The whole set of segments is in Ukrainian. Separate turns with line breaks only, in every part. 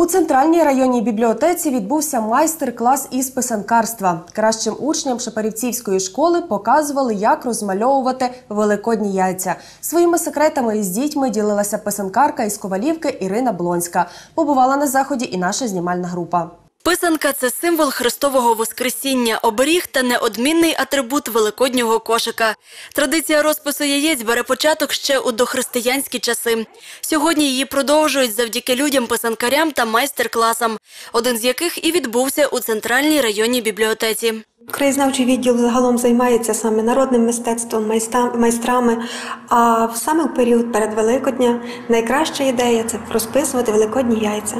У центральній районній бібліотеці відбувся майстер-клас із писанкарства. Кращим учням Шепарівцівської школи показували, як розмальовувати великодні яйця. Своїми секретами із дітьми ділилася писанкарка із Ковалівки Ірина Блонська. Побувала на заході і наша знімальна група.
Писанка це символ Христового Воскресіння, оберіг та неодмінний атрибут великоднього кошика. Традиція розпису яєць бере початок ще у дохристиянські часи. Сьогодні її продовжують завдяки людям-писанкарям та майстер-класам, один з яких і відбувся у центральній районній бібліотеці.
Краєзнавчий відділ загалом займається саме народним мистецтвом, майстрами. А саме в період перед Великодня найкраща ідея це розписувати великодні яйця.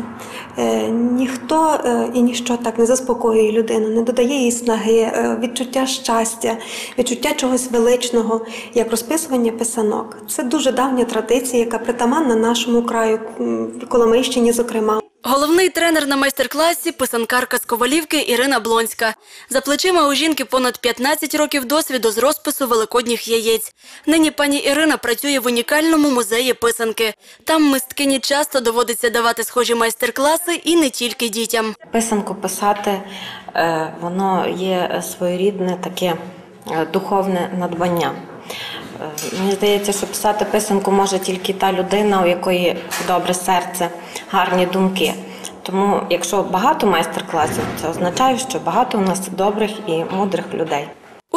Е, ніхто е, і ніщо так не заспокоює людину, не додає їй снаги, е, відчуття щастя, відчуття чогось величного, як розписування писанок. Це дуже давня традиція, яка притаманна нашому краю, м, Коломийщині, зокрема.
Головний тренер на майстер-класі – писанкарка з Ковалівки Ірина Блонська. За плечима у жінки понад 15 років досвіду з розпису великодніх яєць. Нині пані Ірина працює в унікальному музеї писанки. Там мисткині часто доводиться давати схожі майстер-класи і не тільки дітям.
Писанку писати е, воно є своєрідне таке е, духовне надбання. Е, Мені здається, що писати писанку може тільки та людина, у якої добре серце, гарні думки. Тому, якщо багато майстер-класів, це означає, що багато у нас добрих і мудрих людей.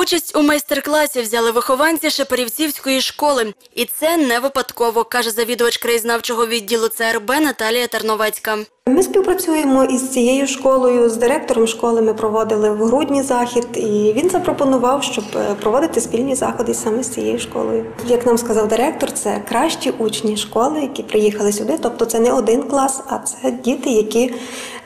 Участь у майстер-класі взяли вихованці Шепарівцівської школи. І це не випадково, каже завідувач краєзнавчого відділу ЦРБ Наталія Терновецька.
Ми співпрацюємо із цією школою, з директором школи. Ми проводили в грудні захід, і він запропонував, щоб е, проводити спільні заходи саме з цією школою. Як нам сказав директор, це кращі учні школи, які приїхали сюди. Тобто, це не один клас, а це діти, які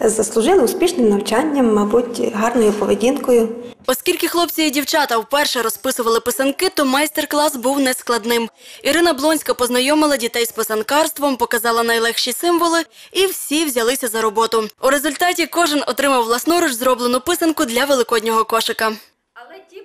заслужили успішним навчанням, мабуть, гарною поведінкою.
Оскільки хлопці і дівчата вперше розписували писанки, то майстер-клас був нескладним. Ірина Блонська познайомила дітей з писанкарством, показала найлегші символи, і всі взялися за роботу. У результаті кожен отримав власноруч зроблену писанку для великоднього кошика.
Але ті